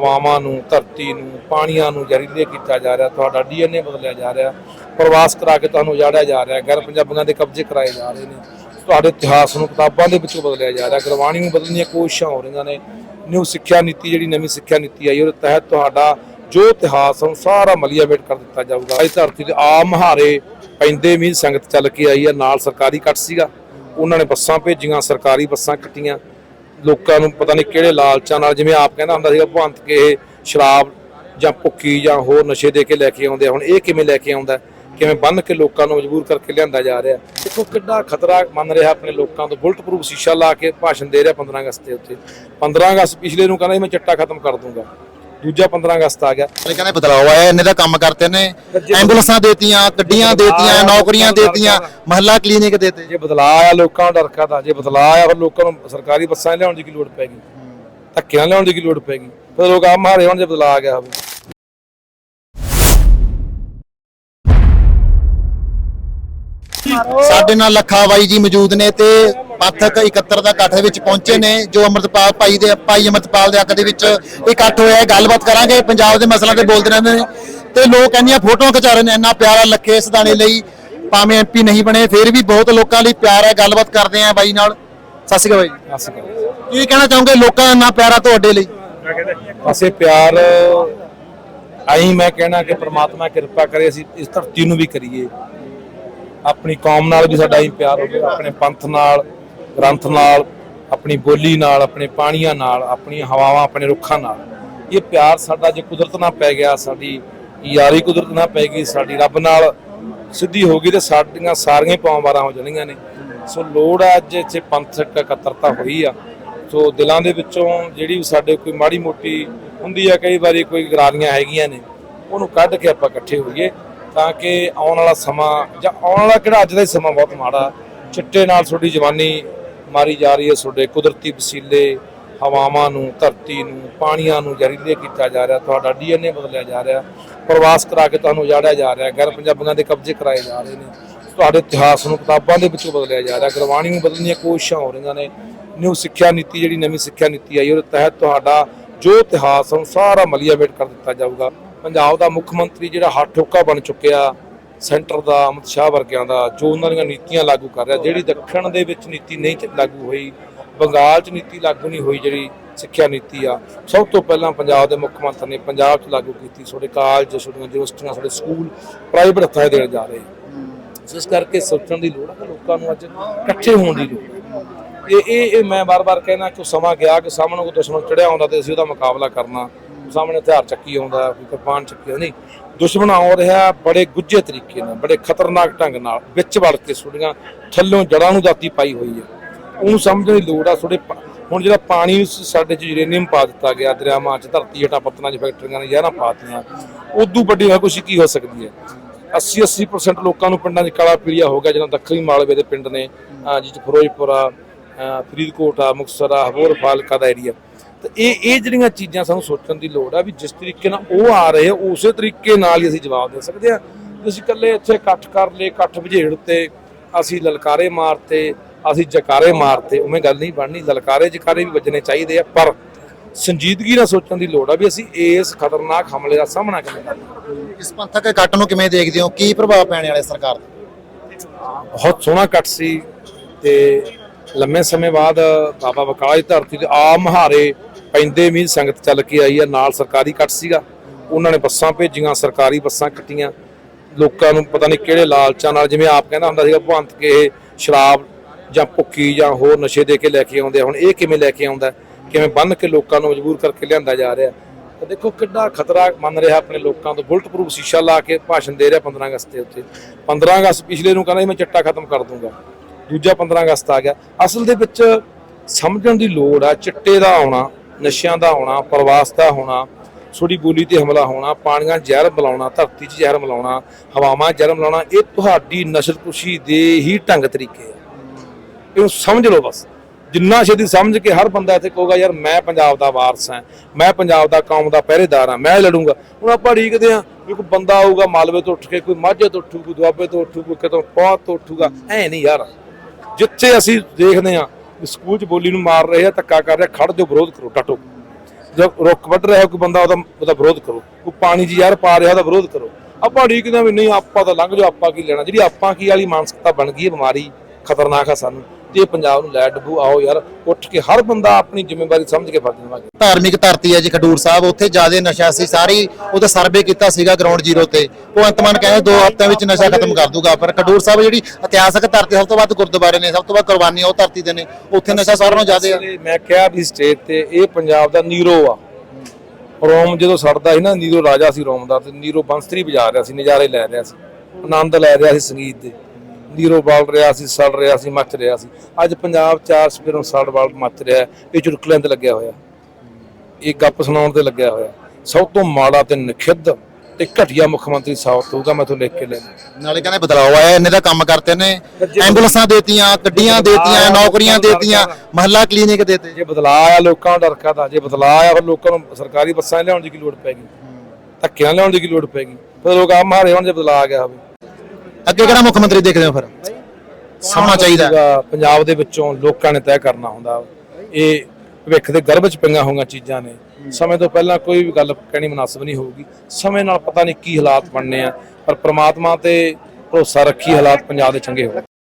ਹਵਾਵਾਂ ਨੂੰ, ਧਰਤੀ ਨੂੰ, ਪਾਣੀਆਂ ਨੂੰ ਜ਼ਹਿਰੀਲੇ ਕੀਤਾ ਜਾ ਰਿਹਾ, ਤੁਹਾਡਾ ਡੀਐਨਏ ਬਦਲਿਆ ਜਾ ਰਿਹਾ, ਪ੍ਰਵਾਸ ਕਰਾ ਕੇ ਤੁਹਾਨੂੰ ਉਜਾੜਿਆ ਜਾ ਰਿਹਾ, ਗੈਰ ਪੰਜਾਬੀਆਂ ਦੇ ਕਬਜ਼ੇ ਕਰਾਏ ਜਾ ਰਹੇ ਨੇ। ਤੁਹਾਡੇ ਇਤਿਹਾਸ ਨੂੰ, ਕਿਤਾਬਾਂ ਦੇ ਵਿੱਚੋਂ ਬਦਲਿਆ ਜਾ ਰਿਹਾ, ਗੁਰਬਾਣੀ ਨੂੰ ਬਦਲਣ ਦੀਆਂ ਕੋਸ਼ਿਸ਼ਾਂ ਹੋ ਰਹੀਆਂ ਨੇ। ਨਿਊ ਸਿੱਖਿਆ ਨੀਤੀ, ਜਿਹੜੀ ਨਵੀਂ ਸਿੱਖਿਆ ਨੀਤੀ ਆਈ, ਉਹਦੇ ਤਹਿਤ ਤੁਹਾਡਾ ਜੋ ਇਤਿਹਾਸ ਹੈ ਉਹ ਸਾਰਾ ਮਲੀਆਵੇਟ ਕਰ ਦਿੱਤਾ ਜਾਊਗਾ। ਇਸ ਧਰਤੀ ਦੇ ਆਮ ਹਾਰੇ ਪੈਂਦੇ ਵੀ ਸੰਗਤ ਚੱਲ ਕੇ ਆਈ ਹੈ ਨਾਲ ਸਰਕਾਰੀ ਕੱਟ ਸੀਗਾ। ਉਹਨਾਂ ਨੇ ਬੱਸਾਂ ਭੇਜੀਆਂ, ਸਰਕਾਰੀ ਬੱਸਾਂ ਕੱਟੀਆਂ। ਲੋਕਾਂ ਨੂੰ ਪਤਾ ਨਹੀਂ ਕਿਹੜੇ ਲਾਲਚਾਂ ਨਾਲ, ਜਿਵੇਂ ਆਪ ਕਹਿੰਦਾ ਹੁੰਦਾ ਸੀਗਾ ਭਵੰਤ ਕੇ ਇਹ ਸ਼ਰਾਬ ਜਾਂ ਭੁੱਕੀ ਜਾਂ ਹੋਰ ਨਸ਼ੇ ਦੇ ਕੇ ਲੈ ਕੇ ਆਉਂਦੇ ਆ। ਹੁਣ ਇਹ ਕਿਵੇਂ ਲੈ ਕੇ ਆਉਂਦਾ? ਕਿਵੇਂ ਬੰਨ ਕੇ ਲੋਕਾਂ ਨੂੰ ਮਜਬੂਰ ਕਰਕੇ ਲਿਆਂਦਾ ਜਾ ਰਿਹਾ? ਦੇਖੋ ਕਿੰਨਾ ਖਤਰਾ ਮੰਨ ਰਿਹਾ ਆਪਣੇ ਲੋਕਾਂ ਤੋਂ। ਬੁਲਟ ਪ੍ਰੂਫ ਸ਼ੀਸ਼ਾ ਲਾ ਕੇ ਭਾਸ਼ਣ ਦੇ ਰਿਹਾ 15 ਅਗਸਤ ਦੇ ਉੱਤੇ। 15 ਅਗਸਤ ਪਿਛਲੇ ਨੂੰ ਕਹਿੰਦਾ ਸੀ, ਮੈਂ ਚਿੱਟਾ ਖਤਮ ਕਰ ਦੂੰਗਾ। ਦੂਜਾ 15 ਅਗਸਤ ਆ ਗਿਆ। ਇਹ ਕਹਿੰਦੇ ਬਦਲਾਅ ਆਇਆ ਇਹਨੇ ਦਾ ਕੰਮ ਕਰਤੇ ਨੇ। ਐਂਬੂਲੈਂਸਾਂ ਦੇਤੀਆਂ ਗੱਡੀਆਂ ਦੇਤੀਆਂ ਨੌਕਰੀਆਂ ਦੇਤੀਆਂ ਮਹੱਲਾ ਕਲੀਨਿਕ ਦੇਤੇ। ਜੇ ਬਦਲਾਅ ਆਇਆ ਲੋਕਾਂ ਨੂੰ ਡਰ ਕਾਦਾ ਜੇ ਬਦਲਾਅ ਆਇਆ ਫਿਰ ਲੋਕਾਂ ਨੂੰ ਸਰਕਾਰੀ ਬੱਸਾਂ ਲਿਆਉਣ ਦੀ ਕੀ ਲੋੜ ਪੈਗੀ ਧੱਕੇ ਨਾਲ ਲਿਆਉਣ ਦੀ ਕੀ ਲੋੜ ਪੈਗੀ ਫਿਰ ਲੋਕ ਆਮ ਹਾਰੇ ਹੋਣ ਜੇ ਬਦਲਾਅ ਆ ਗਿਆ ਹੋਵੇ। ਸਾਡੇ ਨਾਲ ਲੱਖਾ ਬਾਈ ਜੀ ਮੌਜੂਦ ਨੇ ਤੇ ਪੰਥਕ 71 ਦਾ ਇਕੱਠ ਦੇ ਵਿੱਚ ਪਹੁੰਚੇ ਨੇ, ਜੋ ਅਮਰਤਪਾਲ ਭਾਈ ਦੇ, ਭਾਈ ਅਮਰਤਪਾਲ ਦੇ ਹੱਕ ਦੇ ਵਿੱਚ ਇਕੱਠ ਹੋਇਆ ਗੱਲਬਾਤ ਕਰਾਂਗੇ, ਪੰਜਾਬ ਦੇ ਮਸਲਿਆਂ ਤੇ ਬੋਲਦੇ ਰਹਿੰਦੇ ਨੇ ਤੇ ਲੋਕ ਇੰਨੀਆਂ ਫੋਟੋਆਂ ਖਿਚਾ ਰਹੇ ਨੇ, ਇੰਨਾ ਪਿਆਰਾ ਲੱਖੇ ਸਦਾਣੇ ਲਈ ਭਾਵੇਂ ਐਮਪੀ ਨਹੀਂ ਬਣੇ, ਫਿਰ ਵੀ ਬਹੁਤ ਲੋਕਾਂ ਲਈ ਪਿਆਰ ਹੈ। ਗੱਲਬਾਤ ਕਰਦੇ ਆ ਬਾਈ ਨਾਲ। ਸਤਿ ਸ਼੍ਰੀ ਅਕਾਲ ਬਾਈ। ਸਤਿ ਸ੍ਰੀ ਅਕਾਲ ਕੀ ਕਹਿਣਾ ਚਾਹੋਗੇ ਲੋਕਾਂ ਦਾ ਇੰਨਾ ਪਿਆਰਾ ਤੁਹਾਡੇ ਲਈ? ਅਸੇ ਪਿਆਰ ਆਈ ਮੈਂ ਕਹਿਣਾ ਕਿ ਪ੍ਰਮਾਤਮਾ ਕਿਰਪਾ ਕਰੇ, ਅਸੀਂ ਇਸ ਧਰਤੀ ਨੂੰ ਵੀ ਕਰੀਏ। ਆਪਣੀ ਕੌਮ ਨਾਲ ਵੀ ਸਾਡਾ ਹੀ ਪਿਆਰ ਹੋਵੇ ਆਪਣੇ ਪੰਥ ਨਾਲ, ਗ੍ਰੰਥ ਨਾਲ, ਆਪਣੀ ਬੋਲੀ ਨਾਲ, ਆਪਣੇ ਪਾਣੀਆਂ ਨਾਲ, ਆਪਣੀਆਂ ਹਵਾਵਾਂ, ਆਪਣੇ ਰੁੱਖਾਂ ਨਾਲ। ਇਹ ਪਿਆਰ ਸਾਡਾ ਜੇ ਕੁਦਰਤ ਨਾਲ ਪੈ ਗਿਆ, ਸਾਡੀ ਯਾਰੀ ਕੁਦਰਤ ਨਾਲ ਪੈ ਗਈ, ਸਾਡੀ ਰੱਬ ਨਾਲ ਸਿੱਧੀ ਹੋ ਗਈ ਤੇ ਸਾਡੀਆਂ ਸਾਰੀਆਂ ਹੀ ਪੌਂਵਾਰਾਂ ਹੋ ਜਾਣਗੀਆਂ ਨੇ। ਸੋ ਲੋੜ ਆ ਅੱਜ ਇੱਥੇ ਪੰਥਕ ਇਕੱਤਰਤਾ ਹੋਈ ਆ। ਸੋ ਦਿਲਾਂ ਦੇ ਵਿੱਚੋਂ ਜਿਹੜੀ ਵੀ ਸਾਡੇ ਕੋਈ ਮਾੜੀ ਮੋਟੀ ਹੁੰਦੀ ਆ, ਕਈ ਵਾਰੀ ਕੋਈ ਗਰਾਲੀਆਂ ਹੈਗੀਆਂ ਨੇ, ਉਹਨੂੰ ਕੱਢ ਕੇ ਆਪਾਂ ਇਕੱਠੇ ਹੋਈਏ। ਤਾਂ ਕਿ ਆਉਣ ਵਾਲਾ ਸਮਾਂ ਜਾਂ ਆਉਣ ਵਾਲਾ ਕਿਹੜਾ ਅੱਜ ਦਾ ਹੀ ਸਮਾਂ ਬਹੁਤ ਮਾੜਾ ਚਿੱਟੇ ਨਾਲ ਤੁਹਾਡੀ ਜਵਾਨੀ ਮਾਰੀ ਜਾ ਰਹੀ ਹੈ, ਤੁਹਾਡੇ ਕੁਦਰਤੀ ਵਸੀਲੇ ਹਵਾਵਾਂ ਨੂੰ, ਧਰਤੀ ਨੂੰ, ਪਾਣੀਆਂ ਨੂੰ ਜ਼ਹਿਰੀਲੇ ਕੀਤਾ ਜਾ ਰਿਹਾ, ਤੁਹਾਡਾ ਡੀਐਨਏ ਬਦਲਿਆ ਜਾ ਰਿਹਾ, ਪ੍ਰਵਾਸ ਕਰਾ ਕੇ ਤੁਹਾਨੂੰ ਉਜਾੜਿਆ ਜਾ ਰਿਹਾ, ਗੈਰ ਪੰਜਾਬੀਆਂ ਦੇ ਕਬਜ਼ੇ ਕਰਾਏ ਜਾ ਰਹੇ ਨੇ। ਤੁਹਾਡੇ ਇਤਿਹਾਸ ਨੂੰ, ਕਿਤਾਬਾਂ ਦੇ ਵਿੱਚੋਂ ਬਦਲਿਆ ਜਾ ਰਿਹਾ, ਗੁਰਬਾਣੀ ਨੂੰ ਬਦਲਣ ਦੀਆਂ ਕੋਸ਼ਿਸ਼ਾਂ ਹੋ ਰਹੀਆਂ ਨੇ। ਨਿਊ ਸਿੱਖਿਆ ਨੀਤੀ, ਜਿਹੜੀ ਨਵੀਂ ਸਿੱਖਿਆ ਨੀਤੀ ਆਈ, ਉਹਦੇ ਤਹਿਤ ਤੁਹਾਡਾ ਜੋ ਇਤਿਹਾਸ ਹੈ ਉਹ ਸਾਰਾ ਮਲੀਆਵੇਟ ਕਰ ਦਿੱਤਾ ਜਾਊਗਾ। ਪੰਜਾਬ ਦਾ ਮੁੱਖ ਮੰਤਰੀ ਜਿਹੜਾ ਹੱਥ ਠੋਕਾ ਬਣ ਚੁੱਕਿਆ ਸੈਂਟਰ ਦਾ ਅਮਿਤ ਸ਼ਾਹ ਵਰਗਿਆਂ ਦਾ ਜੋ ਉਹਨਾਂ ਦੀਆਂ ਨੀਤੀਆਂ ਲਾਗੂ ਕਰ ਰਿਹਾ ਜਿਹੜੀ ਦੱਖਣ ਦੇ ਵਿੱਚ ਨੀਤੀ ਨਹੀਂ ਲਾਗੂ ਹੋਈ ਬੰਗਾਲ 'ਚ ਨੀਤੀ ਲਾਗੂ ਨਹੀਂ ਹੋਈ ਜਿਹੜੀ ਸਿੱਖਿਆ ਨੀਤੀ ਆ ਸਭ ਤੋਂ ਪਹਿਲਾਂ ਪੰਜਾਬ ਦੇ ਮੁੱਖ ਮੰਤਰੀ ਨੇ ਪੰਜਾਬ 'ਚ ਲਾਗੂ ਕੀਤੀ ਤੁਹਾਡੇ ਕਾਲਜ ਤੁਹਾਡੀਆਂ ਯੂਨੀਵਰਸਿਟੀਆਂ ਤੁਹਾਡੇ ਸਕੂਲ ਪ੍ਰਾਈਵੇਟ ਹੱਥਾਂ ਦੇਣ ਜਾ ਰਹੇ। ਇਸ ਕਰਕੇ ਸੋਚਣ ਦੀ ਲੋੜ ਹੈ ਕਿ ਲੋਕਾਂ ਨੂੰ ਅੱਜ ਇਕੱਠੇ ਹੋਣ ਦੀ ਲੋੜ ਇਹ ਇਹ ਮੈਂ ਬਾਰ-ਬਾਰ ਕਹਿਣਾ ਕਿ ਸਮਾਂ ਗਿਆ ਕਿ ਸਾਹਮਣੇ ਕੋਈ ਦੁਸ਼ਮਣ ਚੜਿਆ ਆਉਂਦਾ ਤੇ ਅਸੀਂ ਉਹਦਾ ਮੁਕਾਬਲਾ ਕਰਨਾ। ਸਾਹਮਣੇ ਹਥਿਆਰ ਚੱਕੀ ਆਉਂਦਾ, ਕੋਈ ਕਿਰਪਾਨ ਚੱਕੀ ਨਹੀਂ, ਦੁਸ਼ਮਣ ਆ ਰਿਹਾ ਬੜੇ ਗੁੱਝੇ ਤਰੀਕੇ ਨਾਲ, ਬੜੇ ਖਤਰਨਾਕ ਢੰਗ ਨਾਲ, ਵਿੱਚ ਵੜ ਕੇ ਸੁੜੀਆਂ ਥੱਲੋਂ ਜੜਾਂ ਨੂੰ ਦਾਤੀ ਪਾਈ ਹੋਈ ਹੈ। ਉਹਨੂੰ ਸਮਝਣ ਦੀ ਲੋੜ ਆ ਥੋੜੇ ਹੁਣ ਜਿਹੜਾ ਪਾਣੀ ਸਾਡੇ ਚ ਯੂਰੇਨੀਅਮ ਪਾ ਦਿੱਤਾ ਗਿਆ, ਦਰਿਆਵਾਂ ਚ, ਧਰਤੀ ਹੇਠਾਂ ਪੱਤਨਾਂ 'ਚ, ਫੈਕਟਰੀਆਂ ਨੇ, ਜ਼ਹਿਰਾਂ ਪਾਤੀਆਂ ਉਦੋਂ ਵੱਡੀ ਕੁਛ ਕੀ ਹੋ ਸਕਦੀ ਹੈ? 80 80% ਲੋਕਾਂ ਨੂੰ ਪਿੰਡਾਂ 'ਚ ਕਾਲਾ ਪੀਲੀਆ ਹੋ ਗਿਆ ਜਿਹਨਾਂ ਦੱਖਣੀ ਮਾਲਵੇ ਦੇ ਪਿੰਡ ਨੇ, ਅਹ ਜਿਹ ਫਿਰੋਜ਼ਪੁਰ ਆ ਫਰੀਦਕੋਟ ਆ, ਮੁਕਤਸਰ ਆ, ਹੋਰ ਫਾਲਕਾ ਦਾ ਏਰੀਆ ਤੇ ਇਹ ਇਹ ਜਿਹੜੀਆਂ ਚੀਜ਼ਾਂ ਸਾਨੂੰ ਸੋਚਣ ਦੀ ਲੋੜ ਆ ਵੀ ਜਿਸ ਤਰੀਕੇ ਨਾਲ ਉਹ ਆ ਰਹੇ ਆ ਉਸੇ ਤਰੀਕੇ ਨਾਲ ਹੀ ਅਸੀਂ ਜਵਾਬ ਦੇ ਸਕਦੇ ਆ। ਤੁਸੀਂ ਇਕੱਲੇ ਇੱਥੇ ਇਕੱਠ ਕਰ ਲਏ ਇਕੱਠ ਵਝੇੜ ਤੇ ਅਸੀਂ ਲਲਕਾਰੇ ਮਾਰਤੇ ਅਸੀਂ ਜਕਾਰੇ ਮਾਰਤੇ ਉਵੇਂ ਗੱਲ ਨਹੀਂ ਬਣਨੀ ਲਲਕਾਰੇ ਜਕਾਰੇ ਵੀ ਵੱਜਣੇ ਚਾਹੀਦੇ ਆ ਪਰ ਸੰਜੀਦਗੀ ਨਾਲ ਸੋਚਣ ਦੀ ਲੋੜ ਆ ਵੀ ਅਸੀਂ ਇਸ ਖਤਰਨਾਕ ਹਮਲੇ ਦਾ ਸਾਹਮਣਾ ਕਿਵੇਂ ਕਰੀਏ ਇਸ ਪੰਥਕ ਇਕੱਠ ਨੂੰ ਕਿਵੇਂ ਦੇਖਦੇ ਹੋ? ਕੀ ਪ੍ਰਭਾਵ ਪੈਣ ਵਾਲੇ ਸਰਕਾਰ ਦਾ ਬਹੁਤ ਸੋਹਣਾ ਕੱਟ ਸੀ ਤੇ ਲੰਮੇ ਸਮੇਂ ਬਾਅਦ ਬਾਬਾ ਬਕਾਲਾ ਦੀ ਧਰਤੀ ਤੇ ਆਮ ਹਾਰੇ ਪੈਂਦੇ ਮੀਂਹ ਸੰਗਤ ਚੱਲ ਕੇ ਆਈ ਆ, ਨਾਲ ਸਰਕਾਰੀ ਕੱਟ ਸੀਗਾ। ਉਹਨਾਂ ਨੇ ਬੱਸਾਂ ਭੇਜੀਆਂ, ਸਰਕਾਰੀ ਬੱਸਾਂ ਕੱਟੀਆਂ। ਲੋਕਾਂ ਨੂੰ ਪਤਾ ਨਹੀਂ ਕਿਹੜੇ ਲਾਲਚਾਂ ਨਾਲ, ਜਿਵੇਂ ਆਪ ਕਹਿੰਦਾ ਹੁੰਦਾ ਸੀਗਾ ਭਵੰਤ ਕੇ ਇਹ ਸ਼ਰਾਬ ਜਾਂ ਭੁੱਕੀ ਜਾਂ ਹੋਰ ਨਸ਼ੇ ਦੇ ਕੇ ਲੈ ਕੇ ਆਉਂਦੇ ਆ। ਹੁਣ ਇਹ ਕਿਵੇਂ ਲੈ ਕੇ ਆਉਂਦਾ ਕਿਵੇਂ ਬੰਨ ਕੇ ਲੋਕਾਂ ਨੂੰ ਮਜਬੂਰ ਕਰਕੇ ਲਿਆਂਦਾ ਜਾ ਰਿਹਾ ਤਾਂ ਦੇਖੋ ਕਿੰਨਾ ਖਤਰਾ ਮੰਨ ਰਿਹਾ ਆਪਣੇ ਲੋਕਾਂ ਤੋਂ। ਬੁਲਟ ਪ੍ਰੂਫ ਸ਼ੀਸ਼ਾ ਲਾ ਕੇ ਭਾਸ਼ਣ ਦੇ ਰਿਹਾ 15 ਅਗਸਤ ਦੇ ਉੱਤੇ। 15 ਅਗਸਤ ਪਿਛਲੇ ਨੂੰ ਕਹਿੰਦਾ ਸੀ, ਮੈਂ ਚਿੱਟਾ ਖਤਮ ਕਰ ਦੂੰਗਾ। ਦੂਜਾ 15 ਅਗਸਤ ਆ ਗਿਆ। ਅਸਲ ਦੇ ਵਿੱਚ ਸਮਝਣ ਦੀ ਲੋੜ ਆ, ਚਿੱਟੇ ਦਾ ਆਉਣਾ। ਨਸ਼ਿਆਂ ਦਾ ਹੋਣਾ, ਪ੍ਰਵਾਸ ਦਾ ਹੋਣਾ ਛੋਟੀ ਬੋਲੀ ਤੇ ਹਮਲਾ ਹੋਣਾ, ਪਾਣੀਆਂ ਜ਼ਹਿਰ ਮਿਲਾਉਣਾ, ਧਰਤੀ 'ਚ ਜ਼ਹਿਰ ਮਿਲਾਉਣਾ, ਹਵਾਵਾਂ ਜ਼ਹਿਰ ਮਿਲਾਉਣਾ, ਇਹ ਤੁਹਾਡੀ ਨਸਲਕੁਸ਼ੀ ਦੇ ਹੀ ਢੰਗ ਤਰੀਕੇ ਆ। ਇਹਨੂੰ ਸਮਝ ਲਓ ਬਸ। ਜਿੰਨਾ ਛੇਤੀ ਸਮਝ ਕੇ ਹਰ ਬੰਦਾ ਇੱਥੇ ਕਹੂਗਾ, ਯਾਰ ਮੈਂ ਪੰਜਾਬ ਦਾ ਵਾਰਸ ਹਾਂ, ਮੈਂ ਪੰਜਾਬ ਦਾ ਕੌਮ ਦਾ ਪਹਿਰੇਦਾਰ ਹਾਂ, ਮੈਂ ਲੜੂੰਗਾ। ਹੁਣ ਆਪਾਂ ਢੀਕਦੇ ਆ ਵੀ ਕੋਈ ਬੰਦਾ ਆਊਗਾ, ਮਾਲਵੇ ਤੋਂ ਉੱਠ ਕੇ, ਕੋਈ ਮਾਝੇ ਤੋਂ ਉੱਠੂ, ਕੋਈ ਦੁਆਬੇ ਤੋਂ ਉੱਠੂ, ਕੋਈ ਕਿਤੋਂ ਪੌਤ ਤੋਂ ਉੱਠੂਗਾ, ਐ ਨਹੀਂ ਯਾਰ। ਜਿੱਥੇ ਅਸੀਂ ਦੇਖਦੇ ਆ ਸਕੂਲ 'ਚ ਬੋਲੀ ਨੂੰ ਮਾਰ ਰਹੇ ਆ, ਧੱਕਾ ਕਰ ਰਿਹਾ ਖੜ ਦਿਓ ਵਿਰੋਧ ਕਰੋ, ਡਟੋ। ਜੋ ਰੁੱਖ ਵੱਢ ਰਿਹਾ ਕੋਈ ਬੰਦਾ, ਉਹਦਾ ਉਹਦਾ ਵਿਰੋਧ ਕਰੋ। ਕੋਈ ਪਾਣੀ 'ਚ ਯਾਰ ਪਾ ਰਿਹਾ, ਉਹਦਾ ਵਿਰੋਧ ਕਰੋ। ਆਪਾਂ ਢੀਕਦੇ ਵੀ ਨਹੀਂ, ਆਪਾਂ ਤਾਂ ਲੰਘ ਜਾਓ, ਆਪਾਂ ਕੀ ਲੈਣਾ? ਜਿਹੜੀ ਆਪਾਂ ਕੀ ਵਾਲੀ ਮਾਨਸਿਕਤਾ ਬਣ ਗਈ ਹੈ, ਬਿਮਾਰੀ, ਖਤਰਨਾਕ ਆ ਸਾਨੂੰ। ਤੇ ਪੰਜਾਬ ਨੂੰ ਲੈ ਡੱਬੂ ਆਓ ਯਾਰ ਉੱਠ ਕੇ ਹਰ ਬੰਦਾ ਆਪਣੀ ਜ਼ਿੰਮੇਵਾਰੀ ਸਮਝ ਕੇ ਫਰਜ਼ ਨਿਭਾਵੇ ਧਾਰਮਿਕ ਧਰਤੀ ਹੈ ਜੀ ਖਡੂਰ ਸਾਹਿਬ ਉੱਥੇ ਜ਼ਿਆਦਾ ਨਸ਼ਾ ਸੀ ਸਾਰੀ ਉਹਦਾ ਸਰਵੇ ਕੀਤਾ ਸੀਗਾ ਗਰਾਊਂਡ ਜ਼ੀਰੋ ਤੇ। ਭਗਵੰਤ ਮਾਨ ਕਹਿੰਦੇ ਦੋ ਹਫ਼ਤਿਆਂ ਵਿੱਚ ਨਸ਼ਾ ਖਤਮ ਕਰ ਦੂਗਾ ਪਰ ਖਡੂਰ ਸਾਹਿਬ ਜਿਹੜੀ ਇਤਿਹਾਸਕ ਧਰਤੀ ਸਭ ਤੋਂ ਵੱਧ ਗੁਰਦੁਆਰੇ ਨੇ ਸਭ ਤੋਂ ਵੱਧ ਕੁਰਬਾਨੀਆਂ ਉਹ ਧਰਤੀ ਤੇ ਨੇ ਉੱਥੇ ਨਸ਼ਾ ਸਾਰਿਆਂ ਨਾਲੋਂ ਜ਼ਿਆਦਾ ਲਈ ਮੈਂ ਕਿਹਾ ਵੀ ਸਟੇਟ ਤੇ ਇਹ ਪੰਜਾਬ ਦਾ ਨੀਰੋ ਆ। ਰੋਮ ਜਦੋਂ ਸੜਦਾ ਸੀ ਨਾ ਨੀਰੋ ਰਾਜਾ ਸੀ ਰੋਮ ਦਾ ਤੇ ਨੀਰੋ ਬੰਸਰੀ ਵਜਾ ਰਿਹਾ ਸੀ ਨਜ਼ਾਰੇ ਲੈ ਰਿਹਾ ਸੀ ਆਨੰਦ ਲੈ ਰਿਹਾ ਸੀ ਸੰਗੀਤ ਦੇ। ਨੀਰੋ ਬਾਲ ਰਿਹਾ ਸੀ ਸੜ ਰਿਹਾ ਸੀ ਮੱਚ ਰਿਹਾ ਸੀ। ਅੱਜ ਪੰਜਾਬ ਚਾਰ ਸਪਿਰੋਂ ਸੜ ਬਾਲ ਮੱਚ ਰਿਹਾ ਇਹ ਚੁਟਕਲਿਆਂ ਤੇ ਲੱਗਿਆ ਹੋਇਆ। ਇਹ ਗੱਪ ਸੁਣਾਉਣ ਤੇ ਲੱਗਿਆ ਹੋਇਆ। ਸਭ ਤੋਂ ਮਾੜਾ ਤੇ ਨਖਿੱਧ ਤੇ ਘਟੀਆ ਮੁੱਖ ਮੰਤਰੀ ਸਾਊਥ ਹੋਊਗਾ ਮੈਂ ਤੋਂ ਲਿਖ ਕੇ ਲੈਣਾ ਨਾਲੇ ਕਹਿੰਦੇ ਬਦਲਾਅ ਆਇਆ ਇਹਨੇ ਦਾ ਕੰਮ ਕਰਤੇ ਨੇ। ਐਂਬੂਲੈਂਸਾਂ ਦੇਤੀਆਂ ਗੱਡੀਆਂ ਦੇਤੀਆਂ ਨੌਕਰੀਆਂ ਦੇਤੀਆਂ ਮਹੱਲਾ ਕਲੀਨਿਕ ਦੇਤੇ। ਜੇ ਬਦਲਾਅ ਆਇਆ ਲੋਕਾਂ ਨੂੰ ਡਰਕਾ ਤਾਂ ਜੇ ਬਦਲਾਅ ਆਇਆ ਫਿਰ ਲੋਕਾਂ ਨੂੰ ਸਰਕਾਰੀ ਬੱਸਾਂ ਲਿਆਉਣ ਦੀ ਕੀ ਲੋੜ ਪੈਗੀ ਧੱਕਿਆਂ ਲਿਆਉਣ ਦੀ ਕੀ ਲੋੜ ਪੈਗੀ ਫਿਰ ਲੋਕ ਆ ਮਾਰੇ ਹੁਣ ਜੇ ਬਦਲਾਅ ਆ ਗਿਆ ਹੋਵੇ। ਅੱਗੇ ਕਿਹੜਾ ਮੁੱਖ ਮੰਤਰੀ ਦੇਖਦੇ ਹੋ ਫਿਰ? ਸਮਾਂ ਚਾਹੀਦਾ ਪੰਜਾਬ ਦੇ ਵਿੱਚੋਂ ਲੋਕਾਂ ਨੇ ਤੈਅ ਕਰਨਾ ਹੁੰਦਾ। ਇਹ ਭਵਿੱਖ ਦੇ ਗਰਭ ਚ ਪਈਆਂ ਹੋਈਆਂ ਚੀਜ਼ਾਂ ਨੇ। ਸਮੇਂ ਤੋਂ ਪਹਿਲਾਂ ਕੋਈ ਵੀ ਗੱਲ ਕਹਿਣੀ ਮناسب ਨਹੀਂ ਹੋਊਗੀ। ਸਮੇਂ ਨਾਲ ਪਤਾ ਨਹੀਂ ਕੀ ਹਾਲਾਤ ਬਣਨੇ ਆ। ਪਰ ਪ੍ਰਮਾਤਮਾ ਤੇ ਭਰੋਸਾ ਰੱਖੀ ਹਾਲਾਤ ਪੰਜਾਬ ਦੇ ਚੰਗੇ ਹੋ